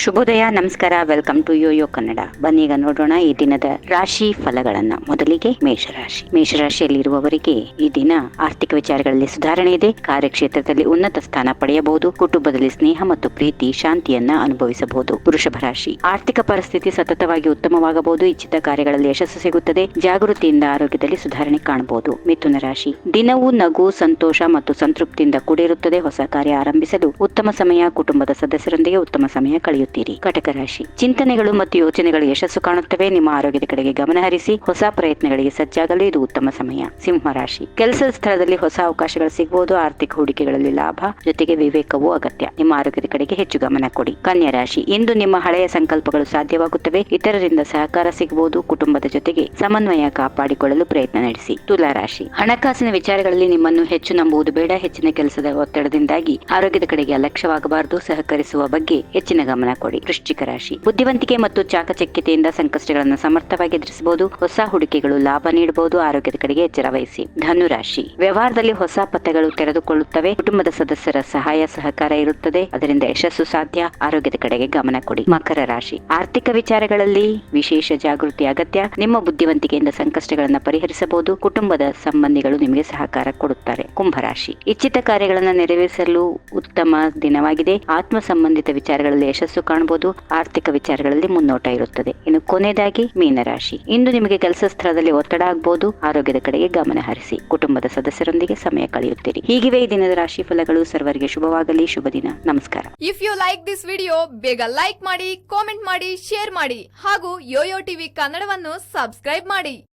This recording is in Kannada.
ಶುಭೋದಯ, ನಮಸ್ಕಾರ, ವೆಲ್ಕಮ್ ಟು ಯೋಯೋ ಕನ್ನಡ. ಬನ್ನೀಗ ನೋಡೋಣ ಈ ದಿನದ ರಾಶಿ ಫಲಗಳನ್ನ. ಮೊದಲಿಗೆ ಮೇಷರಾಶಿ. ಮೇಷರಾಶಿಯಲ್ಲಿರುವವರಿಗೆ ಈ ದಿನ ಆರ್ಥಿಕ ವಿಚಾರಗಳಲ್ಲಿ ಸುಧಾರಣೆ ಇದೆ. ಕಾರ್ಯಕ್ಷೇತ್ರದಲ್ಲಿ ಉನ್ನತ ಸ್ಥಾನ ಪಡೆಯಬಹುದು. ಕುಟುಂಬದಲ್ಲಿ ಸ್ನೇಹ ಮತ್ತು ಪ್ರೀತಿ, ಶಾಂತಿಯನ್ನ ಅನುಭವಿಸಬಹುದು. ವೃಷಭ ರಾಶಿ. ಆರ್ಥಿಕ ಪರಿಸ್ಥಿತಿ ಸತತವಾಗಿ ಉತ್ತಮವಾಗಬಹುದು. ಇಚ್ಛಿತ ಕಾರ್ಯಗಳಲ್ಲಿ ಯಶಸ್ಸು ಸಿಗುತ್ತದೆ. ಜಾಗೃತಿಯಿಂದ ಆರೋಗ್ಯದಲ್ಲಿ ಸುಧಾರಣೆ ಕಾಣಬಹುದು. ಮಿಥುನ ರಾಶಿ. ದಿನವೂ ನಗು, ಸಂತೋಷ ಮತ್ತು ಸಂತೃಪ್ತಿಯಿಂದ ಕೂಡಿರುತ್ತದೆ. ಹೊಸ ಕಾರ್ಯ ಆರಂಭಿಸಲು ಉತ್ತಮ ಸಮಯ. ಕುಟುಂಬದ ಸದಸ್ಯರೊಂದಿಗೆ ಉತ್ತಮ ಸಮಯ ಕಳೆಯುತ್ತೀರಿ ಕಟಕ ರಾಶಿ. ಚಿಂತನೆಗಳು ಮತ್ತು ಯೋಚನೆಗಳು ಯಶಸ್ಸು ಕಾಣುತ್ತವೆ. ನಿಮ್ಮ ಆರೋಗ್ಯದ ಕಡೆಗೆ ಗಮನ ಹರಿಸಿ ಹೊಸ ಪ್ರಯತ್ನಗಳಿಗೆ ಸಜ್ಜಾಗಲು. ಇದು ಉತ್ತಮ ಸಮಯ. ಸಿಂಹ ರಾಶಿ. ಕೆಲಸದ ಸ್ಥಳದಲ್ಲಿ ಹೊಸ ಅವಕಾಶಗಳು ಸಿಗಬಹುದು ಆರ್ಥಿಕ ಹೂಡಿಕೆಗಳಲ್ಲಿ ಲಾಭ, ಜೊತೆಗೆ ವಿವೇಕವೂ ಅಗತ್ಯ. ನಿಮ್ಮ ಆರೋಗ್ಯದ ಕಡೆಗೆ ಹೆಚ್ಚು ಗಮನ ಕೊಡಿ. ಕನ್ಯಾ ರಾಶಿ. ಇಂದು ನಿಮ್ಮ ಹಳೆಯ ಸಂಕಲ್ಪಗಳು ಸಾಧ್ಯವಾಗುತ್ತವೆ. ಇತರರಿಂದ ಸಹಕಾರ ಸಿಗಬಹುದು ಕುಟುಂಬದ ಜೊತೆಗೆ ಸಮನ್ವಯ ಕಾಪಾಡಿಕೊಳ್ಳಲು ಪ್ರಯತ್ನ ನಡೆಸಿ. ತುಲಾ ರಾಶಿ. ಹಣಕಾಸಿನ ವಿಚಾರಗಳಲ್ಲಿ ನಿಮ್ಮನ್ನು ಹೆಚ್ಚು ನಂಬುವುದು ಬೇಡ. ಹೆಚ್ಚಿನ ಕೆಲಸದ ಒತ್ತಡದಿಂದಾಗಿ ಆರೋಗ್ಯದ ಕಡೆಗೆ ಅಲಕ್ಷ್ಯವಾಗಬಾರದು. ಸಹಕರಿಸುವ ಬಗ್ಗೆ ಹೆಚ್ಚಿನ ಗಮನ ಕೊಡಿ ವೃಶ್ಚಿಕ ರಾಶಿ. ಬುದ್ಧಿವಂತಿಕೆ ಮತ್ತು ಚಾಕಚಕ್ಯತೆಯಿಂದ ಸಂಕಷ್ಟಗಳನ್ನು ಸಮರ್ಥವಾಗಿ ಎದುರಿಸಬಹುದು. ಹೊಸ ಹೂಡಿಕೆಗಳು ಲಾಭ ನೀಡಬಹುದು. ಆರೋಗ್ಯದ ಕಡೆಗೆ ಎಚ್ಚರ ವಹಿಸಿ. ಧನು ರಾಶಿ ವ್ಯವಹಾರದಲ್ಲಿ ಹೊಸ ಪಥಗಳು ತೆರೆದುಕೊಳ್ಳುತ್ತವೆ. ಕುಟುಂಬದ ಸದಸ್ಯರ ಸಹಾಯ, ಸಹಕಾರ ಇರುತ್ತದೆ. ಅದರಿಂದ ಯಶಸ್ಸು ಸಾಧ್ಯ. ಆರೋಗ್ಯದ ಕಡೆಗೆ ಗಮನ ಕೊಡಿ. ಮಕರ ರಾಶಿ. ಆರ್ಥಿಕ ವಿಚಾರಗಳಲ್ಲಿ ವಿಶೇಷ ಜಾಗೃತಿ ಅಗತ್ಯ. ನಿಮ್ಮ ಬುದ್ಧಿವಂತಿಕೆಯಿಂದ ಸಂಕಷ್ಟಗಳನ್ನು ಪರಿಹರಿಸಬಹುದು. ಕುಟುಂಬದ ಸಂಬಂಧಿಗಳು ನಿಮಗೆ ಸಹಕಾರ ಕೊಡುತ್ತಾರೆ. ಕುಂಭರಾಶಿ ಇಚ್ಛಿತ ಕಾರ್ಯಗಳನ್ನು ನೆರವೇರಿಸಲು ಉತ್ತಮ ದಿನವಾಗಿದೆ. ಆತ್ಮ ಸಂಬಂಧಿತ ವಿಚಾರಗಳಲ್ಲಿ ಯಶಸ್ಸು ಕಾಣಬಹುದು. ಆರ್ಥಿಕ ವಿಚಾರಗಳಲ್ಲಿ ಮುನ್ನೋಟ ಇರುತ್ತದೆ. ಇನ್ನು ಕೊನೆಯದಾಗಿ ಮೀನರಾಶಿ. ಇಂದು ನಿಮಗೆ ಕೆಲಸ ಸ್ಥಳದಲ್ಲಿ ಒತ್ತಡ ಆಗಬಹುದು ಆರೋಗ್ಯದ ಕಡೆಗೆ ಗಮನ ಹರಿಸಿ. ಕುಟುಂಬದ ಸದಸ್ಯರೊಂದಿಗೆ ಸಮಯ ಕಳೆಯುತ್ತೀರಿ. ಹೀಗಿವೆ ಈ ದಿನದ ರಾಶಿ ಫಲಗಳು ಸರ್ವರಿಗೆ ಶುಭವಾಗಲಿ. ಶುಭ ದಿನ. ನಮಸ್ಕಾರ. If you like this video ಬೇಗ ಲೈಕ್ ಮಾಡಿ ಕಾಮೆಂಟ್ ಮಾಡಿ ಶೇರ್ ಮಾಡಿ. ಹಾಗೂ ಯೋಯೋ ಟಿವಿ ಕನ್ನಡವನ್ನು ಸಬ್ಸ್ಕ್ರೈಬ್ ಮಾಡಿ.